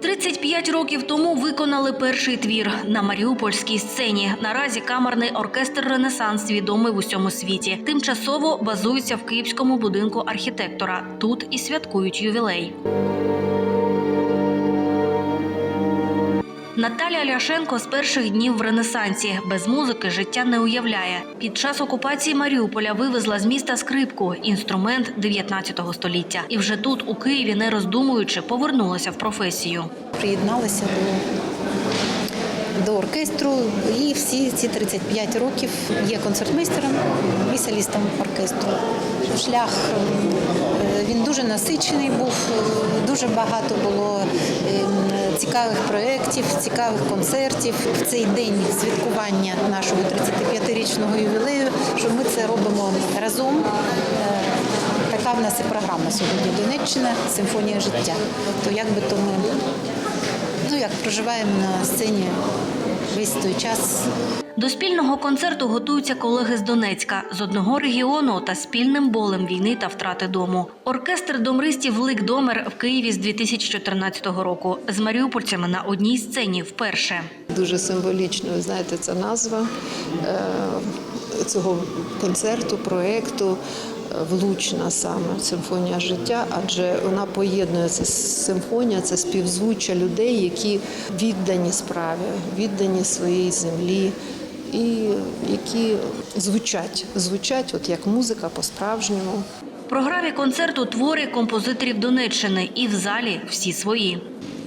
35 років тому виконали перший твір на маріупольській сцені. Наразі камерний оркестр Ренесанс відомий в усьому світі. Тимчасово базується в київському будинку архітектора. Тут і святкують ювілей. Наталя Ляшенко з перших днів в Ренесансі без музики життя не уявляє. Під час окупації Маріуполя вивезла з міста скрипку, інструмент 19 століття. І вже тут, у Києві, не роздумуючи, повернулася в професію. приєдналася до, до оркестру і всі ці 35 років є концертмейстером і солістом оркестру. Шлях е, він дуже насичений був, е, дуже багато було цікавих проєктів, цікавих концертів. В цей день святкування нашого 35-річного ювілею, що ми це робимо разом. Е, Така в нас і програма сьогодні Донеччина, симфонія життя. То як би то ми ну як проживаємо на сцені весь той час. До спільного концерту готуються колеги з Донецька з одного регіону та спільним болем війни та втрати дому. Оркестр домристів Лик Домер в Києві з 2014 року. З маріупольцями на одній сцені вперше. Дуже символічно, ви знаєте, ця назва е, цього концерту, проєкту е, влучна саме симфонія життя, адже вона поєднує це симфонія, це співзвуччя людей, які віддані справі, віддані своїй землі. І які звучать, звучать, от як музика по-справжньому. В програмі концерту твори композиторів Донеччини і в залі всі свої.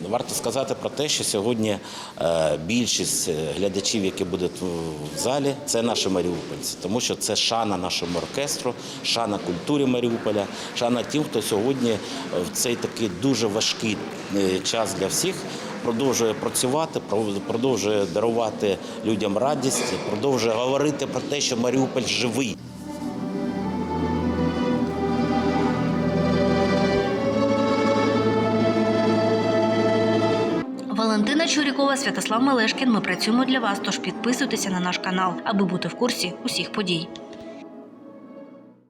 Варто сказати про те, що сьогодні е, більшість е, глядачів, які будуть в- залі, це наші маріупольці, тому що це шана нашому оркестру, шана культурі Маріуполя, шана тим, хто сьогодні в цей такий дуже важкий е, час для всіх. Продовжує працювати, продовжує дарувати людям радість, продовжує говорити про те, що Маріуполь живий. Валентина Чурікова, Святослав Мелешкін. Ми працюємо для вас. Тож підписуйтеся на наш канал, аби бути в курсі усіх подій.